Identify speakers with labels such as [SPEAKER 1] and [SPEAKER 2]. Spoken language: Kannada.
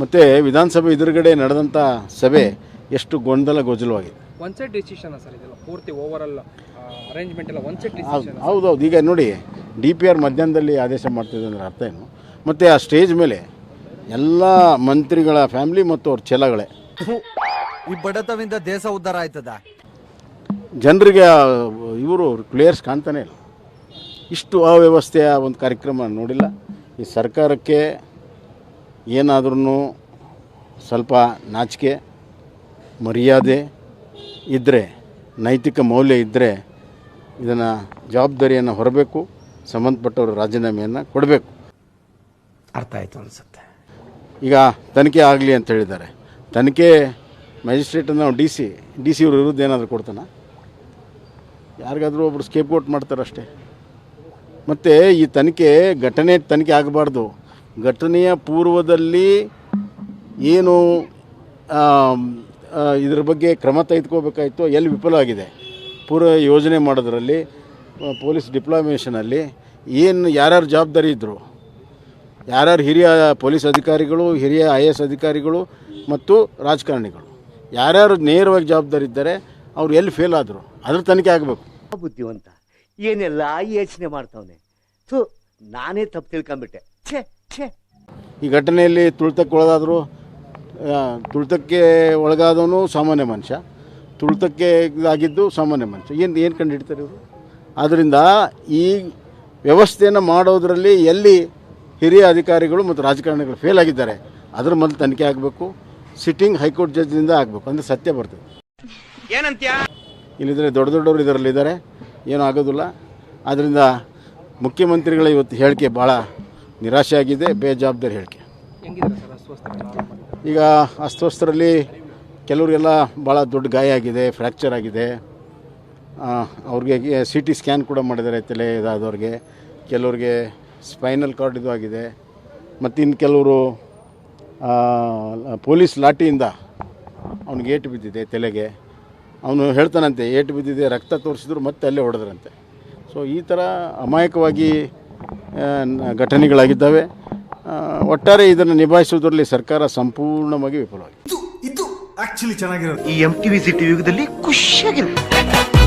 [SPEAKER 1] ಮತ್ತು ವಿಧಾನಸಭೆ ಎದುರುಗಡೆ ನಡೆದಂಥ ಸಭೆ ಎಷ್ಟು ಗೊಂದಲ ಗೋಜಲವಾಗಿದೆ.
[SPEAKER 2] ಒನ್ ಸೈಡ್ ಡಿಸಿಷನ್ ಸರ್ ಇದೆಲ್ಲ ಪೂರ್ತಿ ಓವರಲ್ ಅರೇಂಜ್ಮೆಂಟ್ ಎಲ್ಲ ಒನ್ ಸೈಡ್
[SPEAKER 1] ಹೌದು
[SPEAKER 2] ಡಿಸಿಷನ್
[SPEAKER 1] ಹೌದೌದು. ಈಗ ನೋಡಿ ಡಿ ಪಿ ಆರ್ ಮಧ್ಯಾಹ್ನದಲ್ಲಿ ಆದೇಶ ಮಾಡ್ತಿದೆ ಅಂದ್ರೆ ಅರ್ಥ ಏನು? ಮತ್ತು ಆ ಸ್ಟೇಜ್ ಮೇಲೆ ಎಲ್ಲ ಮಂತ್ರಿಗಳ ಫ್ಯಾಮಿಲಿ ಮತ್ತು ಅವ್ರ ಛಲಗಳೇ.
[SPEAKER 3] ಈ ಬಡತವಿಂದ ದೇಶ ಉದ್ಧಾರ ಆಯ್ತದ?
[SPEAKER 1] ಜನರಿಗೆ ಇವರು ಪ್ಲೇಯರ್ಸ್ ಕಾಣ್ತಾನೆ ಇಲ್ಲ. ಇಷ್ಟು ಅವ್ಯವಸ್ಥೆಯ ಒಂದು ಕಾರ್ಯಕ್ರಮ ನೋಡಿಲ್ಲ. ಈ ಸರ್ಕಾರಕ್ಕೆ ಏನಾದ್ರೂ ಸ್ವಲ್ಪ ನಾಚಿಕೆ ಮರ್ಯಾದೆ ಇದ್ದರೆ ನೈತಿಕ ಮೌಲ್ಯ ಇದ್ದರೆ ಇದನ್ನು ಜವಾಬ್ದಾರಿಯನ್ನು ಹೊರಬೇಕು ಸಂಬಂಧಪಟ್ಟವರು ರಾಜೀನಾಮೆಯನ್ನು ಕೊಡಬೇಕು.
[SPEAKER 4] ಅರ್ಥ ಆಯಿತು ಅನ್ಸುತ್ತೆ.
[SPEAKER 1] ಈಗ ತನಿಖೆ ಆಗಲಿ ಅಂತ ಹೇಳಿದ್ದಾರೆ. ತನಿಖೆ ಮ್ಯಾಜಿಸ್ಟ್ರೇಟನ್ನು ಡಿ ಸಿ ಡಿ ಸಿ ಅವ್ರ ವಿರುದ್ಧ ಏನಾದರೂ ಕೊಡ್ತಾನ? ಯಾರಿಗಾದರೂ ಒಬ್ಬರು ಸ್ಕೇಪ್ ಔಟ್ ಮಾಡ್ತಾರಷ್ಟೇ. ಮತ್ತು ಈ ತನಿಖೆ ಘಟನೆ ತನಿಖೆ ಆಗಬಾರ್ದು. ಘಟನೆಯ ಪೂರ್ವದಲ್ಲಿ ಏನು ಇದ್ರ ಬಗ್ಗೆ ಕ್ರಮ ತೆಗೆದುಕೋಬೇಕಾಯಿತು ಎಲ್ಲಿ ವಿಫಲ ಆಗಿದೆ? ಪೂರ್ವ ಯೋಜನೆ ಮಾಡೋದ್ರಲ್ಲಿ ಪೊಲೀಸ್ ಡಿಪ್ಲೊಮೇಷನಲ್ಲಿ ಏನು, ಯಾರ್ಯಾರು ಜವಾಬ್ದಾರಿ ಇದ್ದರು ಯಾರ್ಯಾರು ಹಿರಿಯ ಪೊಲೀಸ್ ಅಧಿಕಾರಿಗಳು, ಹಿರಿಯ ಐ ಎ ಎಸ್ ಅಧಿಕಾರಿಗಳು ಮತ್ತು ರಾಜಕಾರಣಿಗಳು? ಯಾರ್ಯಾರು ನೇರವಾಗಿ ಜವಾಬ್ದಾರಿ ಇದ್ದಾರೆ, ಅವ್ರು ಎಲ್ಲಿ ಫೇಲ್ ಆದರು? ಅದ್ರ ತನಿಖೆ ಆಗಬೇಕು.
[SPEAKER 5] ಬುದ್ಧಿವಂತ. ಏನೆಲ್ಲ ಯೋಚನೆ ಮಾಡ್ತಾವನೆ. ಸೊ ನಾನೇ ತಪ್ಪು ತಿಳ್ಕೊಂಬಿಟ್ಟೆ.
[SPEAKER 1] ಈ ಘಟನೆಯಲ್ಲಿ ತುಳಿತಕ್ಕೆ ಒಳಗಾದರು ತುಳಿತಕ್ಕೆ ಒಳಗಾದವನು ಸಾಮಾನ್ಯ ಮನುಷ್ಯ ತುಳಿತಕ್ಕೆ ಆಗಿದ್ದು ಸಾಮಾನ್ಯ ಮನುಷ್ಯ. ಏನು ಏನು ಕಂಡು ಹಿಡಿತಾರೆ ಇವರು? ಆದ್ದರಿಂದ ಈ ವ್ಯವಸ್ಥೆಯನ್ನು ಮಾಡೋದರಲ್ಲಿ ಎಲ್ಲಿ ಹಿರಿಯ ಅಧಿಕಾರಿಗಳು ಮತ್ತು ರಾಜಕಾರಣಿಗಳು ಫೇಲ್ ಆಗಿದ್ದಾರೆ ಅದ್ರ ಮೊದಲು ತನಿಖೆ ಆಗಬೇಕು ಸಿಟ್ಟಿಂಗ್ ಹೈಕೋರ್ಟ್ ಜಡ್ಜಿಂದ ಆಗಬೇಕು ಅಂದರೆ ಸತ್ಯ ಬರ್ತದೆ. ಇಲ್ಲಿದ್ರೆ ದೊಡ್ಡ ದೊಡ್ಡವರು ಇದರಲ್ಲಿದ್ದಾರೆ ಏನೂ ಆಗೋದಿಲ್ಲ. ಆದ್ದರಿಂದ ಮುಖ್ಯಮಂತ್ರಿಗಳ ಇವತ್ತು ಹೇಳಿಕೆ ಭಾಳ ನಿರಾಶೆ ಆಗಿದೆ ಬೇಜವಾಬ್ದಾರಿ ಹೇಳಿಕೆ. ಈಗ ಅಸ್ವಸ್ಥರಲ್ಲಿ ಕೆಲವರಿಗೆಲ್ಲ ಭಾಳ ದೊಡ್ಡ ಗಾಯ ಆಗಿದೆ, ಫ್ರ್ಯಾಕ್ಚರ್ ಆಗಿದೆ. ಅವ್ರಿಗೆ ಸಿ ಟಿ ಸ್ಕ್ಯಾನ್ ಕೂಡ ಮಾಡಿದ್ದಾರೆ ತಲೆ ಇದಾದವ್ರಿಗೆ. ಕೆಲವ್ರಿಗೆ ಸ್ಪೈನಲ್ ಕಾರ್ಡ್ ಇದು ಆಗಿದೆ. ಮತ್ತು ಇನ್ನು ಕೆಲವರು ಪೊಲೀಸ್ ಲಾಠಿಯಿಂದ ಅವ್ನಿಗೆ ಏಟು ಬಿದ್ದಿದೆ ತಲೆಗೆ. ಅವನು ಹೇಳ್ತಾನಂತೆ, ಏಟು ಬಿದ್ದಿದೆ, ರಕ್ತ ತೋರಿಸಿದ್ರು ಮತ್ತೆ ಅಲ್ಲೇ ಹೊಡೆದ್ರಂತೆ. ಸೊ ಈ ಥರ ಅಮಾಯಕವಾಗಿ ಘಟನೆಗಳಾಗಿದ್ದಾವೆ. ಆ, ಒಟ್ಟಾರೆ ಇದನ್ನು ನಿಭಾಯಿಸುವುದರಲ್ಲಿ ಸರ್ಕಾರ ಸಂಪೂರ್ಣವಾಗಿ ವಿಫಲವಾಗಿದೆ.
[SPEAKER 6] ಇದು ಇದು ಆಕ್ಚುಲಿ ಚೆನ್ನಾಗಿರೋದು.
[SPEAKER 7] ಈ ಎಂ ಟಿವಿ ಸಿಟಿ ಯುಗದಲ್ಲಿ ಖುಷಿಯಾಗಿರುತ್ತೆ.